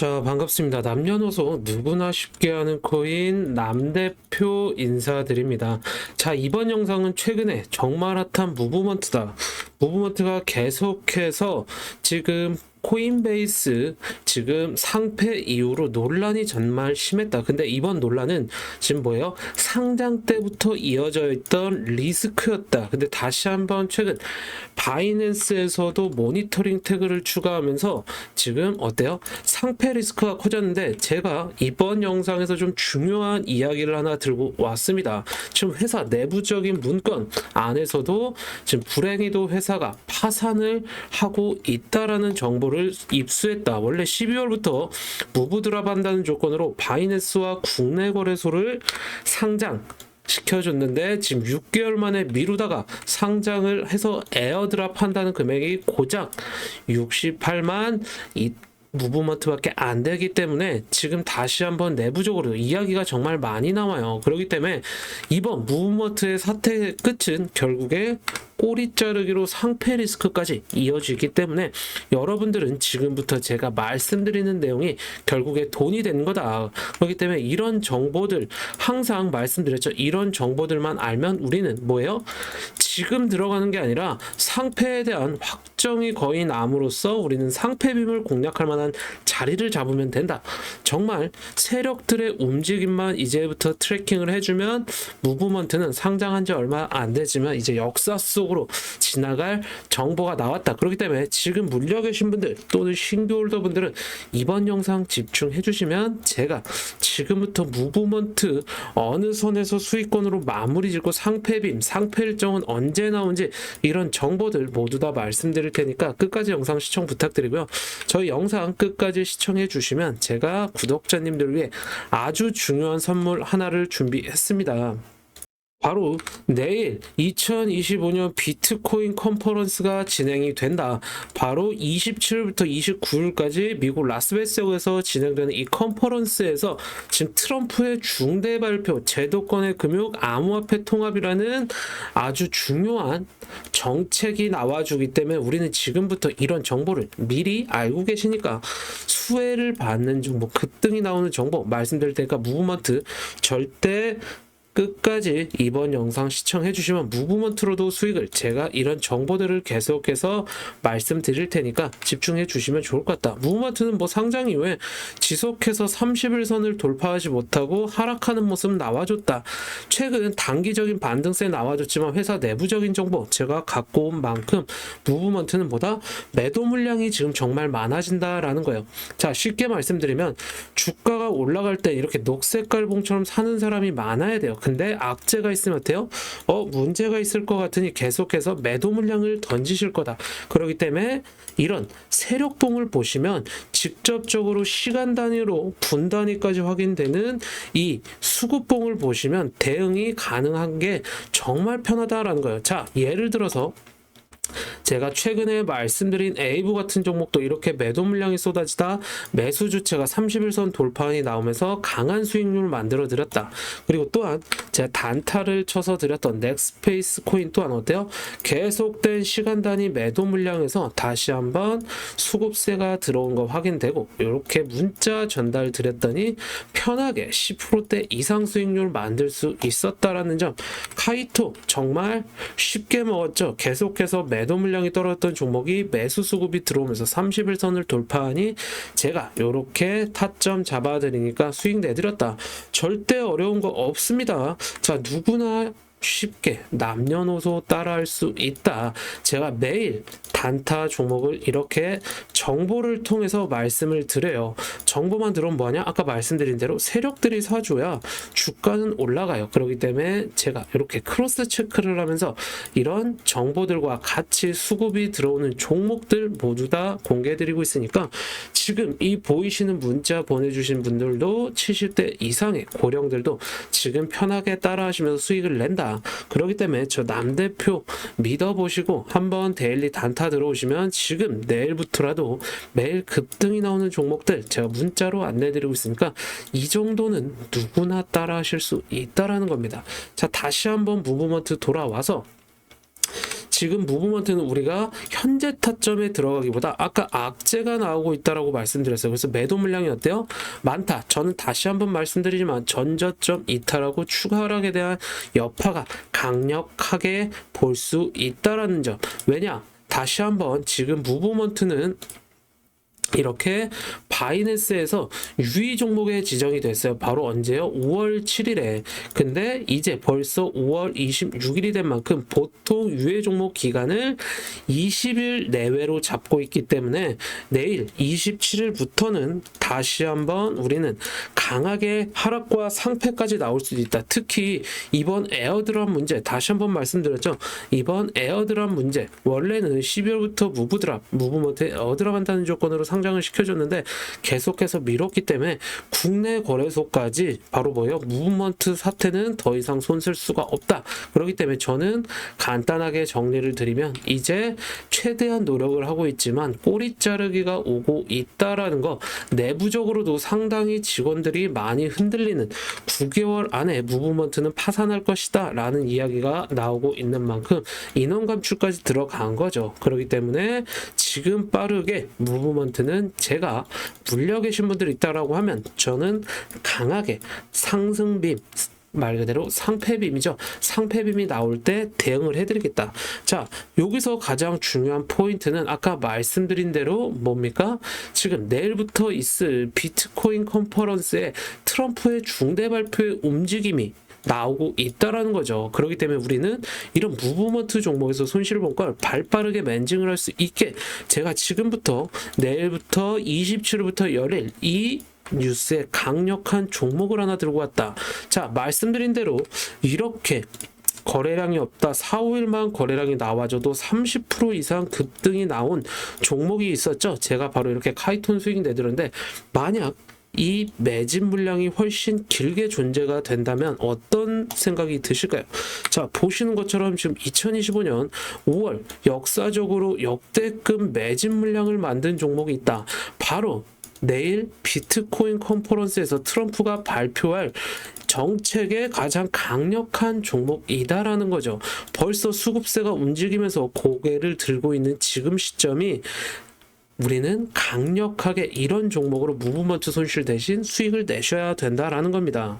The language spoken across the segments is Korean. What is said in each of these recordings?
자, 반갑습니다. 남녀노소 누구나 쉽게 하는 코인 남대표 인사드립니다. 자, 이번 영상은 최근에 정말 핫한 무브먼트다. 무브먼트가 계속해서 지금 코인베이스 지금 상패 이후로 논란이 정말 심했다. 근데 이번 논란은 지금 뭐예요? 상장 때부터 이어져 있던 리스크였다. 근데 다시 한번 최근 바이낸스에서도 모니터링 태그를 추가하면서 지금 어때요? 상패 리스크가 커졌는데 제가 이번 영상에서 좀 중요한 이야기를 하나 들고 왔습니다. 지금 회사 내부적인 문건 안에서도 지금 불행히도 회사가 파산을 하고 있다라는 정보 를 입수했다. 원래 12월부터 무브드랍 한다는 조건으로 바이낸스와 국내 거래소를 상장 시켜줬는데 지금 6개월 만에 미루다가 상장을 해서 에어드랍 한다는 금액이 고작 68만 이 무브먼트밖에 안 되기 때문에 지금 다시 한번 내부적으로 이야기가 정말 많이 나와요. 그렇기 때문에 이번 무브먼트의 사태의 끝은 결국에 꼬리 자르기로 상패 리스크까지 이어지기 때문에 여러분들은 지금부터 제가 말씀드리는 내용이 결국에 돈이 되는 거다. 그렇기 때문에 이런 정보들 항상 말씀드렸죠. 이런 정보들만 알면 우리는 뭐예요? 지금 들어가는 게 아니라 상패에 대한 확정이 거의 남으로써 우리는 상패빔을 공략할 만한 자리를 잡으면 된다. 정말 세력들의 움직임만 이제부터 트래킹을 해주면 무브먼트는 상장한 지 얼마 안 되지만 이제 역사 속 으로 지나갈 정보가 나왔다. 그렇기 때문에 지금 물려 계신 분들 또는 신규 홀더 분들은 이번 영상 집중해 주시면 제가 지금부터 무브먼트 어느 선에서 수익권으로 마무리 짓고 상패빔, 상패 일정은 언제 나온지 이런 정보들 모두 다 말씀드릴 테니까 끝까지 영상 시청 부탁드리고요. 저희 영상 끝까지 시청해 주시면 제가 구독자님들 위해 아주 중요한 선물 하나를 준비했습니다. 바로 내일 2025년 비트코인 컨퍼런스가 진행이 된다. 바로 27일부터 29일까지 미국 라스베이거스에서 진행되는 이 컨퍼런스에서 지금 트럼프의 중대 발표 제도권의 금융 암호화폐 통합이라는 아주 중요한 정책이 나와주기 때문에 우리는 지금부터 이런 정보를 미리 알고 계시니까 수혜를 받는 정보, 급등이 나오는 정보 말씀드릴 테니까 무브먼트 절대 끝까지 이번 영상 시청해 주시면 무브먼트로도 수익을 제가 이런 정보들을 계속해서 말씀드릴 테니까 집중해 주시면 좋을 것 같다. 무브먼트는 뭐 상장 이후에 지속해서 30일선을 돌파하지 못하고 하락하는 모습 나와줬다. 최근 단기적인 반등세 나와줬지만 회사 내부적인 정보 제가 갖고 온 만큼 무브먼트는 보다 매도 물량이 지금 정말 많아진다라는 거예요. 자 쉽게 말씀드리면 주가가 올라갈 때 이렇게 녹색 깔봉처럼 사는 사람이 많아야 돼요. 근데 악재가 있으면 어때요? 어, 문제가 있을 것 같으니 계속해서 매도 물량을 던지실 거다. 그렇기 때문에 이런 세력봉을 보시면 직접적으로 시간 단위로 분 단위까지 확인되는 이 수급봉을 보시면 대응이 가능한 게 정말 편하다라는 거예요. 자, 예를 들어서 제가 최근에 말씀드린 에이브 같은 종목도 이렇게 매도 물량이 쏟아지다 매수 주체가 31선 돌파안이 나오면서 강한 수익률을 만들어 드렸다. 그리고 또한 제가 단타를 쳐서 드렸던 넥스페이스 코인 또한 어때요? 계속된 시간 단위 매도 물량에서 다시 한번 수급세가 들어온 거 확인되고 이렇게 문자 전달 드렸더니 편하게 10%대 이상 수익률 만들 수 있었다라는 점 카이토 정말 쉽게 먹었죠. 계속해서 매도 물량이 떨어졌던 종목이 매수 수급이 들어오면서 30일선을 돌파하니 제가 이렇게 타점 잡아드리니까 수익 내드렸다. 절대 어려운 거 없습니다. 자 누구나 쉽게 남녀노소 따라할 수 있다. 제가 매일 단타 종목을 이렇게 정보를 통해서 말씀을 드려요. 정보만 들으면 뭐냐? 아까 말씀드린 대로 세력들이 사줘야 주가는 올라가요. 그렇기 때문에 제가 이렇게 크로스 체크를 하면서 이런 정보들과 같이 수급이 들어오는 종목들 모두 다 공개해드리고 있으니까 지금 이 보이시는 문자 보내주신 분들도 70대 이상의 고령들도 지금 편하게 따라하시면서 수익을 낸다. 그렇기 때문에 저 남대표 믿어보시고 한번 데일리 단타 들어오시면 지금 내일부터라도 매일 급등이 나오는 종목들 제가 문자로 안내드리고 있으니까 이 정도는 누구나 따라 하실 수 있다라는 겁니다. 자 다시 한번 무브먼트 돌아와서 지금 무브먼트는 우리가 현재 타점에 들어가기보다 아까 악재가 나오고 있다라고 말씀드렸어요. 그래서 매도 물량이 어때요? 많다. 저는 다시 한번 말씀드리지만 전저점 이탈하고 추가 하락에 대한 여파가 강력하게 볼 수 있다라는 점. 왜냐? 다시 한번 지금 무브먼트는 이렇게 바이낸스에서 유의 종목에 지정이 됐어요. 바로 언제요? 5월 7일에. 근데 이제 벌써 5월 26일이 된 만큼 보통 유의 종목 기간을 20일 내외로 잡고 있기 때문에 내일 27일부터는 다시 한번 우리는 강하게 하락과 상패까지 나올 수도 있다. 특히 이번 에어드랍 문제 다시 한번 말씀드렸죠. 이번 에어드랍 문제 원래는 12월부터 무브드랍 무브먼트 에어드랍 한다는 조건으로 상 장을 시켜줬는데 계속해서 미뤘기 때문에 국내 거래소까지 바로 뭐예요? 무브먼트 사태는 더 이상 손쓸 수가 없다. 그렇기 때문에 저는 간단하게 정리를 드리면 이제 최대한 노력을 하고 있지만 꼬리 자르기가 오고 있다라는 거 내부적으로도 상당히 직원들이 많이 흔들리는 9개월 안에 무브먼트는 파산할 것이다 라는 이야기가 나오고 있는 만큼 인원 감축까지 들어간 거죠. 그렇기 때문에 지금 빠르게 무브먼트는 제가 물려 계신 분들이 있다라고 하면 저는 강하게 상승빔 말 그대로 상패빔이죠. 상패빔이 나올 때 대응을 해드리겠다. 자, 여기서 가장 중요한 포인트는 아까 말씀드린 대로 뭡니까? 지금 내일부터 있을 비트코인 컨퍼런스에 트럼프의 중대 발표의 움직임이 나오고 있다라는 거죠. 그렇기 때문에 우리는 이런 무브먼트 종목에서 손실을 본 걸 발빠르게 맨징을 할 수 있게 제가 지금부터 내일부터 27일부터 열일 이 뉴스에 강력한 종목을 하나 들고 왔다. 자, 말씀드린 대로 이렇게 거래량이 없다. 4, 5일만 거래량이 나와줘도 30% 이상 급등이 나온 종목이 있었죠. 제가 바로 이렇게 카이톤 수익 내드렸는데 만약 이 매진 물량이 훨씬 길게 존재가 된다면 어떤 생각이 드실까요? 자, 보시는 것처럼 지금 2025년 5월 역사적으로 역대급 매진 물량을 만든 종목이 있다. 바로 내일 비트코인 컨퍼런스에서 트럼프가 발표할 정책의 가장 강력한 종목이다라는 거죠. 벌써 수급세가 움직이면서 고개를 들고 있는 지금 시점이 우리는 강력하게 이런 종목으로 무브먼트 손실 대신 수익을 내셔야 된다라는 겁니다.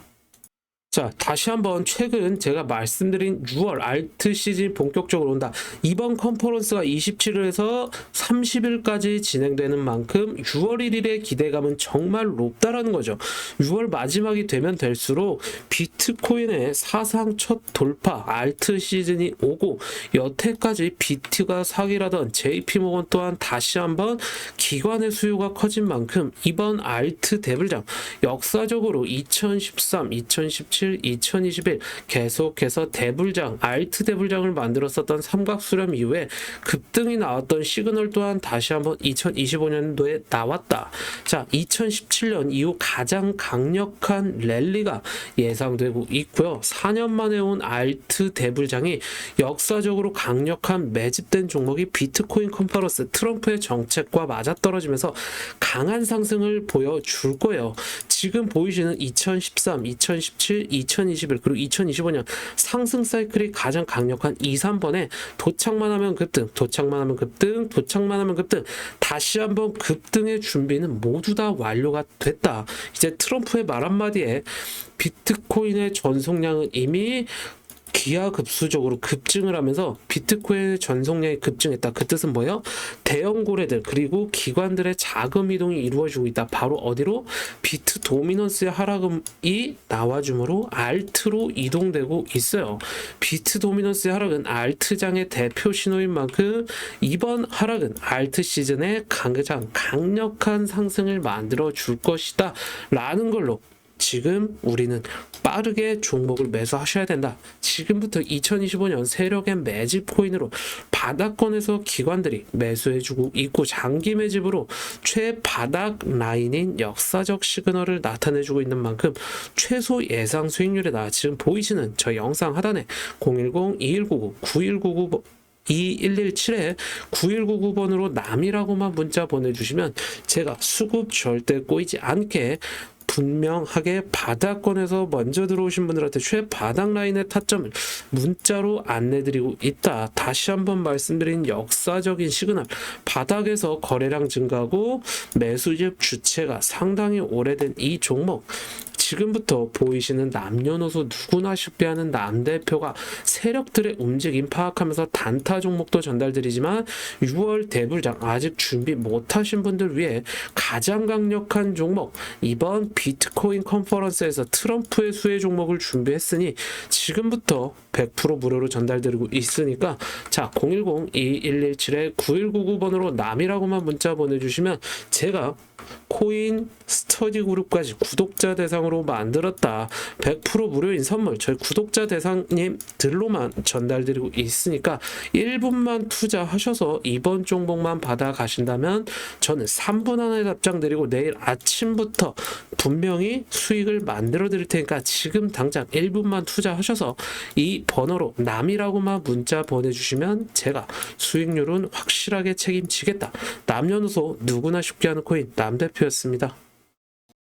자, 다시 한번 최근 제가 말씀드린 6월 알트 시즌 본격적으로 온다. 이번 컨퍼런스가 27일에서 30일까지 진행되는 만큼 6월 1일의 기대감은 정말 높다라는 거죠. 6월 마지막이 되면 될수록 비트코인의 사상 첫 돌파 알트 시즌이 오고 여태까지 비트가 사기라던 JP모건 또한 다시 한번 기관의 수요가 커진 만큼 이번 알트 대불장 역사적으로 2013, 2017 2021 계속해서 대불장, 알트 대불장을 만들었었던 삼각 수렴 이후에 급등이 나왔던 시그널 또한 다시 한번 2025년도에 나왔다. 자, 2017년 이후 가장 강력한 랠리가 예상되고 있고요. 4년 만에 온 알트 대불장이 역사적으로 강력한 매집된 종목이 비트코인 컨퍼런스 트럼프의 정책과 맞아떨어지면서 강한 상승을 보여줄 거예요. 지금 보이시는 2013, 2017, 2021 그리고 2025년 상승 사이클이 가장 강력한 2, 3번에 도착만 하면 급등, 도착만 하면 급등, 도착만 하면 급등 다시 한번 급등의 준비는 모두 다 완료가 됐다. 이제 트럼프의 말 한마디에 비트코인의 전송량은 이미 기하급수적으로 급증을 하면서 비트코인의 전송량이 급증했다. 그 뜻은 뭐예요? 대형 고래들 그리고 기관들의 자금 이동이 이루어지고 있다. 바로 어디로? 비트 도미넌스의 하락이 나와줌으로 알트로 이동되고 있어요. 비트 도미넌스의 하락은 알트장의 대표 신호인 만큼 이번 하락은 알트 시즌에 가장 강력한 상승을 만들어 줄 것이다. 라는 걸로 지금 우리는 빠르게 종목을 매수하셔야 된다. 지금부터 2025년 세력의 매집 코인으로 바닥권에서 기관들이 매수해주고 있고 장기 매집으로 최바닥 라인인 역사적 시그널을 나타내주고 있는 만큼 최소 예상 수익률에다 지금 보이시는 저 영상 하단에 010-2199-9199 2117에 9199번으로 남이라고만 문자 보내주시면 제가 수급 절대 꼬이지 않게 분명하게 바닥권에서 먼저 들어오신 분들한테 최바닥 라인의 타점을 문자로 안내드리고 있다. 다시 한번 말씀드린 역사적인 시그널. 바닥에서 거래량 증가하고 매수집 주체가 상당히 오래된 이 종목. 지금부터 보이시는 남녀노소 누구나 쉽게 하는 남 대표가 세력들의 움직임 파악하면서 단타 종목도 전달드리지만 6월 대불장 아직 준비 못하신 분들 위해 가장 강력한 종목 이번 비트코인 컨퍼런스에서 트럼프의 수혜 종목을 준비했으니 지금부터 100% 무료로 전달드리고 있으니까 자 010-2117-9199번으로 남이라고만 문자 보내주시면 제가 코인 스터디 그룹까지 구독자 대상으 로 만들었다. 100% 무료인 선물 저희 구독자 대상님들로만 전달드리고 있으니까 1분만 투자하셔서 이번 종목만 받아 가신다면 저는 3분 안에 답장 드리고 내일 아침부터 분명히 수익을 만들어 드릴 테니까 지금 당장 1분만 투자하셔서 이 번호로 남이라고만 문자 보내주시면 제가 수익률은 확실하게 책임지겠다. 남녀노소 누구나 쉽게 하는 코인 남 대표였습니다.